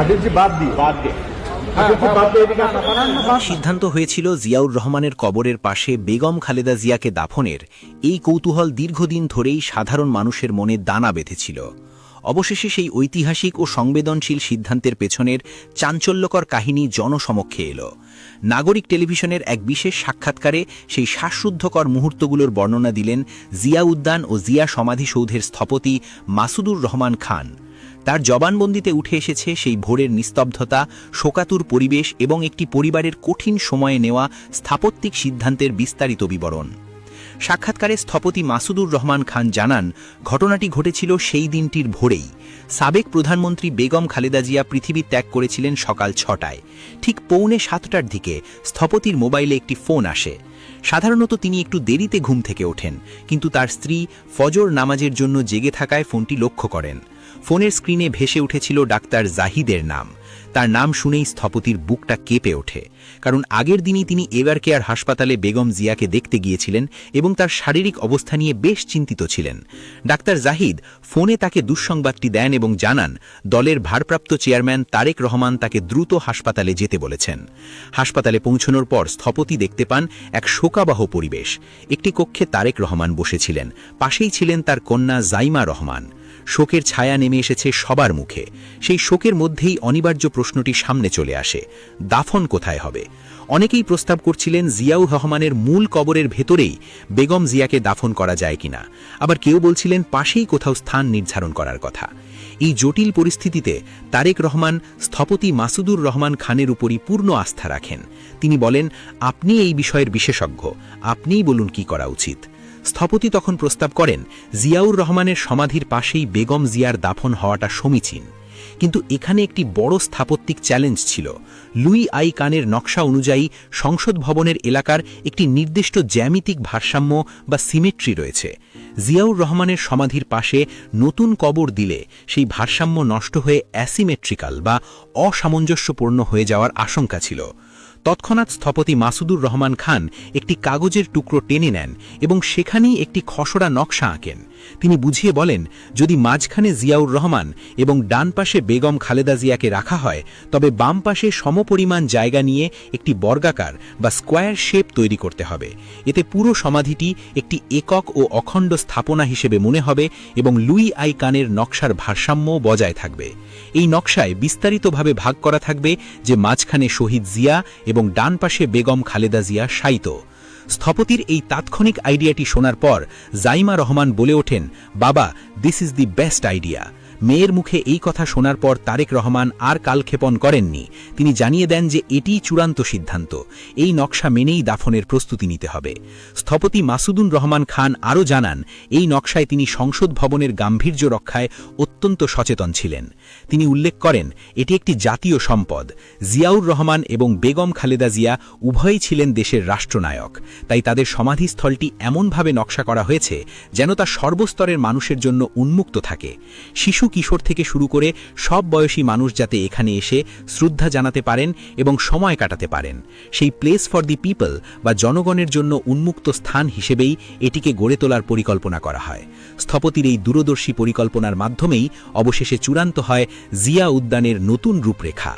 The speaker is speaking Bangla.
আদিলজি বাদ দিয়ে। বাদ দিয়ে। আদিলজি বাদ দিয়ে এদিকে আসো। সিদ্ধান্ত হয়েছিল জিয়াউর রহমানের কবরের পাশে বেগম খালেদা জিয়াকে দাফনের। এই কৌতূহল দীর্ঘদিন ধরেই সাধারণ মানুষের মনে দানা বেঁধেছিল। অবশেষে সেই ঐতিহাসিক ও সংবেদনশীল সিদ্ধান্তের পেছনের চাঞ্চল্যকর কাহিনী জনসমক্ষে এলো। নাগরিক টেলিভিশনের এক বিশেষ সাক্ষাৎকারে সেই শ্বাসরুদ্ধকর মুহূর্তগুলোর বর্ণনা দিলেন জিয়া উদ্যান ও জিয়া সমাধিসৌধের স্থপতি মাসুদুর রহমান খান। তার জবানবন্দিতে উঠে এসেছে সেই ভোরের নিস্তব্ধতা, শোকাতুর পরিবেশ এবং একটি পরিবারের কঠিন সময়ে নেওয়া স্থাপত্যিক সিদ্ধান্তের বিস্তারিত বিবরণ। সাক্ষাৎকারে স্থপতি মাসুদুর রহমান খান জানান, ঘটনাটি ঘটেছিল সেই দিনটির ভোরেই। সাবেক প্রধানমন্ত্রী বেগম খালেদা জিয়া পৃথিবী ত্যাগ করেছিলেন সকাল ছটায়। ঠিক পৌনে সাতটার দিকে স্থপতির মোবাইলে একটি ফোন আসে। সাধারণত তিনি একটু দেরিতে ঘুম থেকে ওঠেন, কিন্তু তার স্ত্রী ফজর নামাজের জন্য জেগে থাকায় ফোনটি লক্ষ্য করেন। ফোনের স্ক্রিনে ভেসে উঠেছিল ডাক্তার জাহিদের নাম। তার নাম শুনেই স্থপতির বুকটা কেঁপে ওঠে। কারণ আগের দিনই তিনি এবার কেয়ার হাসপাতালে বেগম জিয়াকে দেখতে গিয়েছিলেন এবং তার শারীরিক অবস্থা নিয়ে বেশ চিন্তিত ছিলেন। ডাক্তার জাহিদ ফোনে তাকে দুঃসংবাদটি দেন এবং জানান, দলের ভারপ্রাপ্ত চেয়ারম্যান তারেক রহমান তাকে দ্রুত হাসপাতালে যেতে বলেছেন। হাসপাতালে পৌঁছানোর পর স্থপতি দেখতে পান এক শোকাবহ পরিবেশ। একটি কক্ষে তারেক রহমান বসেছিলেন। পাশেই ছিলেন তার কন্যা জাইমা রহমান। শোকের ছায়া নেমে এসেছে সবার মুখে। সেই শোকের মধ্যেই অনিবার্য প্রশ্নটি সামনে চলে আসে, দাফন কোথায় হবে? অনেকেই প্রস্তাব করছিলেন জিয়াউ রহমানের মূল কবরের ভেতরেই বেগম জিয়াকে দাফন করা যায় কিনা। আবার কেউ বলছিলেন পাশেই কোথাও স্থান নির্ধারণ করার কথা। এই জটিল পরিস্থিতিতে তারেক রহমান, স্থপতি মাসুদুর রহমান খানের উপরই পূর্ণ আস্থা রাখেন। তিনি বলেন, আপনি এই বিষয়ের বিশেষজ্ঞ। আপনিই বলুন কি করা উচিত। স্থপতি তখন প্রস্তাব করেন, জিয়াউর রহমানের সমাধির পাশেই বেগম জিয়ার দাফন হওয়াটা সমীচীন। কিন্তু এখানে একটি বড় স্থাপত্যিক চ্যালেঞ্জ ছিল। লুই আই কানের নকশা অনুযায়ী সংসদ ভবনের এলাকার একটি নির্দিষ্ট জ্যামিতিক ভারসাম্য বা সিমেট্রি রয়েছে। জিয়াউর রহমানের সমাধির পাশে নতুন কবর দিলে সেই ভারসাম্য নষ্ট হয়ে অ্যাসিমেট্রিক্যাল বা অসামঞ্জস্যপূর্ণ হয়ে যাওয়ার আশঙ্কা ছিল। তৎক্ষণাৎ স্থপতি মাসুদুর রহমান খান একটি কাগজের টুকরো টেনে নেন এবং সেখানেই একটি খসড়া নকশা আঁকেন। তিনি বুঝিয়ে বলেন, যদি মাঝখানে জিয়াউর রহমান এবং ডান পাশে বেগম খালেদা জিয়াকে রাখা হয়, তবে বাম পাশে সমপরিমাণ জায়গা নিয়ে একটি বর্গাকার বা স্কোয়ার শেপ তৈরি করতে হবে। এতে পুরো সমাধিটি একটি একক ও অখণ্ড স্থাপনা হিসেবে মনে হবে এবং লুই আই কানের নকশার ভারসাম্য বজায় থাকবে। এই নকশায় বিস্তারিতভাবে ভাগ করা থাকবে যে মাঝখানে শহীদ জিয়া এবং ডান পাশে বেগম খালেদা জিয়া শায়িত। স্থপতির এই তাৎক্ষণিক আইডিয়াটি শোনার পর জাইমা রহমান বলে ওঠেন, বাবা this is the best idea মেয়ের মুখে এই কথা শোনার পর তারেক রহমান আর কালক্ষেপণ করেননি। তিনি জানিয়ে দেন যে এটিই চূড়ান্ত সিদ্ধান্ত। এই নকশা মেনেই দাফনের প্রস্তুতি নিতে হবে। স্থপতি মাসুদুন রহমান খান আরও জানান, এই নকশায় তিনি সংসদ ভবনের গাম্ভীর্য রক্ষায় অত্যন্ত সচেতন ছিলেন। তিনি উল্লেখ করেন, এটি একটি জাতীয় সম্পদ। জিয়াউর রহমান এবং বেগম খালেদা জিয়া উভয়ই ছিলেন দেশের রাষ্ট্রনায়ক। তাই তাদের সমাধিস্থলটি এমনভাবে নকশা করা হয়েছে যেন তা সর্বস্তরের মানুষের জন্য উন্মুক্ত থাকে। শিশু কিশোর থেকে শুরু করে সব বয়সী মানুষ যাতে এখানে এসে শ্রদ্ধা জানাতে পারেন এবং সময় কাটাতে পারেন। সেই প্লেস ফর দি পিপল বা জনগণের জন্য উন্মুক্ত স্থান হিসেবেই এটিকে গড়ে তোলার পরিকল্পনা করা হয়। স্থপতির এই দূরদর্শী পরিকল্পনার মাধ্যমেই অবশেষে চূড়ান্ত হয় জিয়া উদ্যানের নতুন রূপরেখা।